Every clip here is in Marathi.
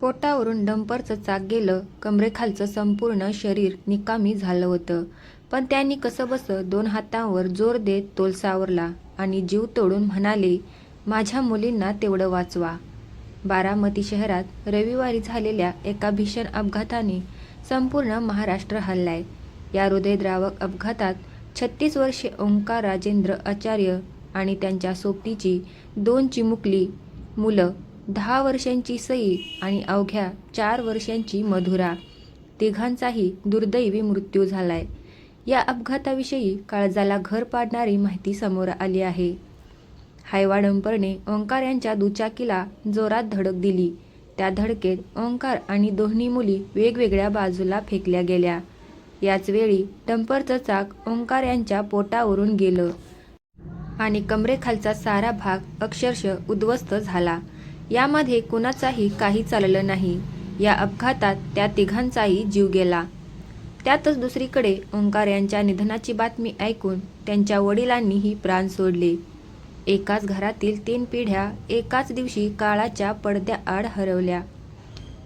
पोटावरून डंपरचं चाक गेलं कमरेखालचं संपूर्ण शरीर निकामी झालं होतं. पण त्यांनी कसंबसं दोन हातांवर जोर देत तोल सावरला आणि जीव तोडून म्हणाले माझ्या मुलींना तेवढं वाचवा. बारामती शहरात रविवारी झालेल्या एका भीषण अपघाताने संपूर्ण महाराष्ट्र हल्लाय. या हृदयद्रावक अपघातात छत्तीस वर्षे ओंकार राजेंद्र आचार्य आणि त्यांच्या सोबतीची दोन चिमुकली मुलं दहा वर्षांची सई आणि अवघ्या चार वर्षांची मधुरा. तिघांचाही दुर्दैवी मृत्यू झालाय. या अपघाताविषयी काळजाला घर पाडणारी माहिती समोर आली आहे. हायवा डंपरने ओंकार यांच्या दुचाकीला जोरात धडक दिली. त्या धडकेत ओंकार आणि दोन्ही मुली वेगवेगळ्या बाजूला फेकल्या गेल्या. याच वेळी डंपरचं चाक ओंकार यांच्या पोटावरून गेलं आणि कमरेखालचा सारा भाग अक्षरशः उद्ध्वस्त झाला. यामध्ये कुणाचाही काही चाललं नाही. या अपघातात त्या तिघांचाही जीव गेला. त्यातच दुसरीकडे ओंकार यांच्या निधनाची बातमी ऐकून त्यांच्या वडिलांनीही प्राण सोडले. एकाच घरातील तीन पिढ्या एकाच दिवशी काळाच्या पडद्याआड हरवल्या.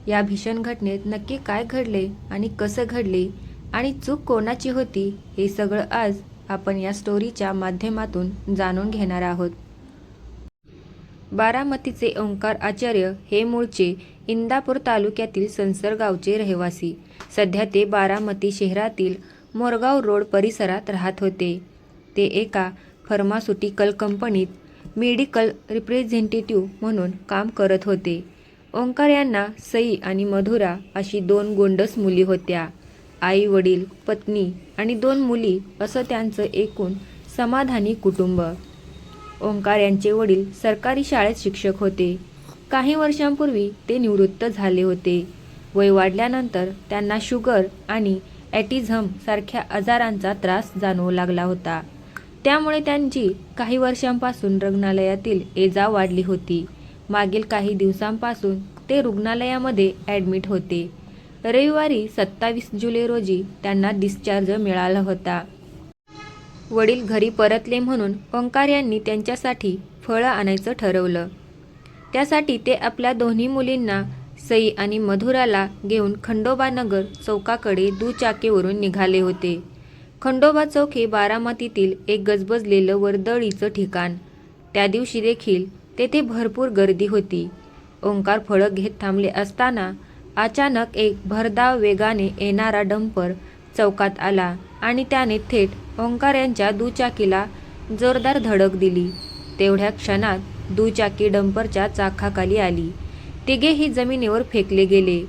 या भीषण घटनेत नक्की काय घडले आणि कसं घडले आणि चूक कोणाची होती हे सगळं आज आपण या स्टोरीच्या माध्यमातून जाणून घेणार आहोत. बारामतीचे ओंकार आचार्य हे मूळचे इंदापूर तालुक्यातील संसर गावचे रहिवासी. सध्या ते बारामती शहरातील मोरगाव रोड परिसरात राहत होते. ते एका फार्मास्युटिकल कंपनीत मेडिकल रिप्रेझेंटेटिव्ह म्हणून काम करत होते. ओंकार यांना सई आणि मधुरा अशी दोन गोंडस मुली होत्या. आई वडील पत्नी आणि दोन मुली असं त्यांचं एकूण समाधानी कुटुंब. ओंकार यांचे वडील सरकारी शाळेत शिक्षक होते. काही वर्षांपूर्वी ते निवृत्त झाले होते. वय वाढल्यानंतर त्यांना शुगर आणि ॲटिझम सारख्या आजारांचा त्रास जाणवू लागला होता. त्यामुळे त्यांची काही वर्षांपासून रुग्णालयातील एजा वाढली होती. मागील काही दिवसांपासून ते रुग्णालयामध्ये ॲडमिट होते. रविवारी सत्तावीस जुलै रोजी त्यांना डिस्चार्ज मिळाला होता. वडील घरी परतले म्हणून ओंकार यांनी त्यांच्यासाठी फळं आणायचं ठरवलं. त्यासाठी ते आपल्या दोन्ही मुलींना सई आणि मधुराला घेऊन खंडोबानगर चौकाकडे दुचाकीवरून निघाले होते. खंडोबा चौक हे बारामतीतील एक गजबजलेलं वर्दळीचं ठिकाण. त्या दिवशी देखील तेथे भरपूर गर्दी होती. ओंकार फळं घेत थांबले असताना अचानक एक भरधाव वेगाने येणारा डंपर चौकात आला आणि त्याने थेट ओंकार यांच्या दुचाकीला जोरदार धडक दिली. तेवढ्या क्षणात दुचाकी डंपरच्या चाकाखाली आली. तिघेही जमिनीवर फेकले गेले.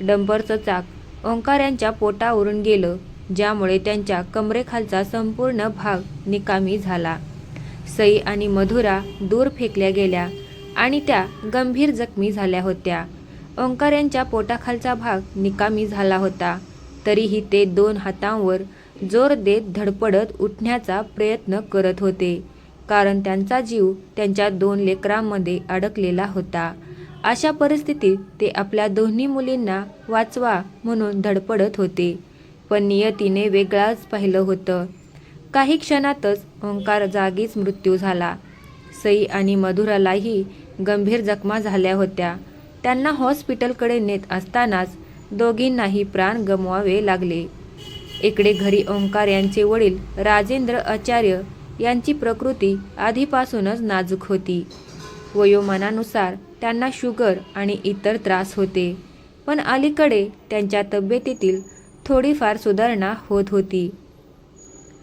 डंपरचं चाक ओंकार यांच्या पोटावरून गेलं ज्यामुळे त्यांच्या कमरेखालचा संपूर्ण भाग निकामी झाला. सई आणि मधुरा दूर फेकल्या गेल्या आणि त्या गंभीर जखमी झाल्या होत्या. ओंकार यांच्या पोटाखालचा भाग निकामी झाला होता. तरीही ते दोन हातांवर जोर देत धडपडत उठण्याचा प्रयत्न करत होते. कारण त्यांचा जीव त्यांच्या दोन लेकरांमध्ये अडकलेला होता. अशा परिस्थितीत ते आपल्या दोन्ही मुलींना वाचवा म्हणून धडपडत होते. पण नियतीने वेगळाच पाहिलं होतं. काही क्षणातच ओंकार जागीच मृत्यू झाला. सई आणि मधुरालाही गंभीर जखमा झाल्या होत्या. त्यांना हॉस्पिटलकडे नेत असतानाच दोघींनाही प्राण गमवावे लागले. इकडे घरी ओंकार यांचे वडील राजेंद्र आचार्य यांची प्रकृती आधीपासूनच नाजूक होती. वयोमानानुसार त्यांना शुगर आणि इतर त्रास होते. पण अलीकडे त्यांच्या तब्येतीतील थोडीफार सुधारणा होत होती.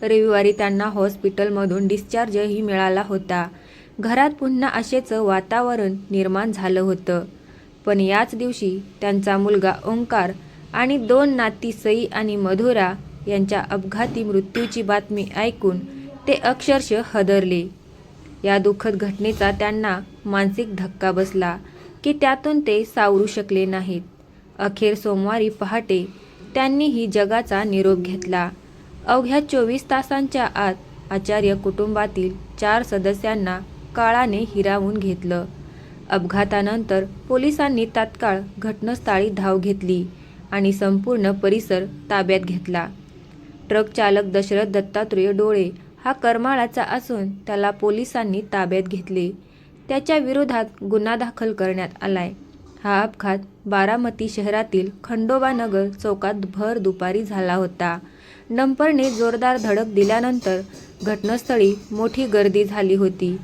रविवारी त्यांना हॉस्पिटलमधून डिस्चार्जही मिळाला होता. घरात पुन्हा आशेचं वातावरण निर्माण झालं होतं. पण याच दिवशी त्यांचा मुलगा ओंकार आणि दोन नाती सई आणि मधुरा यांच्या अपघाती मृत्यूची बातमी ऐकून ते अक्षरश हदरले. या दुःखद घटनेचा त्यांना मानसिक धक्का बसला की त्यातून ते सावरू शकले नाहीत. अखेर सोमवारी पहाटे त्यांनीही जगाचा निरोप घेतला. अवघ्या चोवीस तासांच्या आत आचार्य कुटुंबातील चार सदस्यांना काळाने हिरावून घेतलं. अपघातानंतर पोलिसांनी तात्काळ घटनास्थळी धाव घेतली आणि संपूर्ण परिसर ताब्यात घेतला. ट्रक चालक दशरथ दत्तात्रेय डोळे हा करमाळाचा असून त्याला पोलिसांनी ताब्यात घेतले. त्याच्या विरोधात गुन्हा दाखल करण्यात आलाय. हा अपघात बारामती शहरातील खंडोबा नगर चौकात भर दुपारी झाला होता. डंपरने जोरदार धडक दिल्यानंतर घटनास्थळी मोठी गर्दी झाली होती.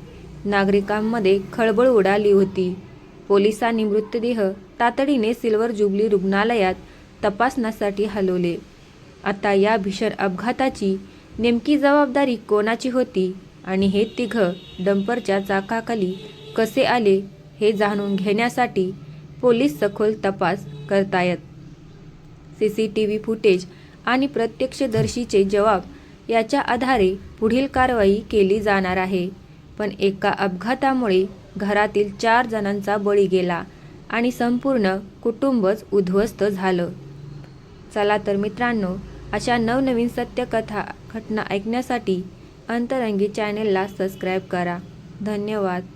नागरिकांमध्ये खळबळ उडाली होती. पोलिसांनी मृतदेह तातडीने सिल्वर जुबली रुग्णालयात तपासण्यासाठी हलवले. आता या भीषण अपघाताची नेमकी जबाबदारी कोणाची होती आणि हे तिघं डंपरच्या चाकाखाली कसे आले हे जाणून घेण्यासाठी पोलीस सखोल तपास करतायत. C C T V footage आणि प्रत्यक्षदर्शीचे जवाब याच्या आधारे पुढील कारवाई केली जाणार आहे. पण एका अपघातामुळे घरातील चार जणांचा बळी गेला आणि संपूर्ण कुटुंबच उद्ध्वस्त झालं. चला तर मित्रांनो अशा नवनवीन सत्यकथा घटना ऐकण्यासाठी अंतरंगी चॅनेलला सबस्क्राईब करा. धन्यवाद.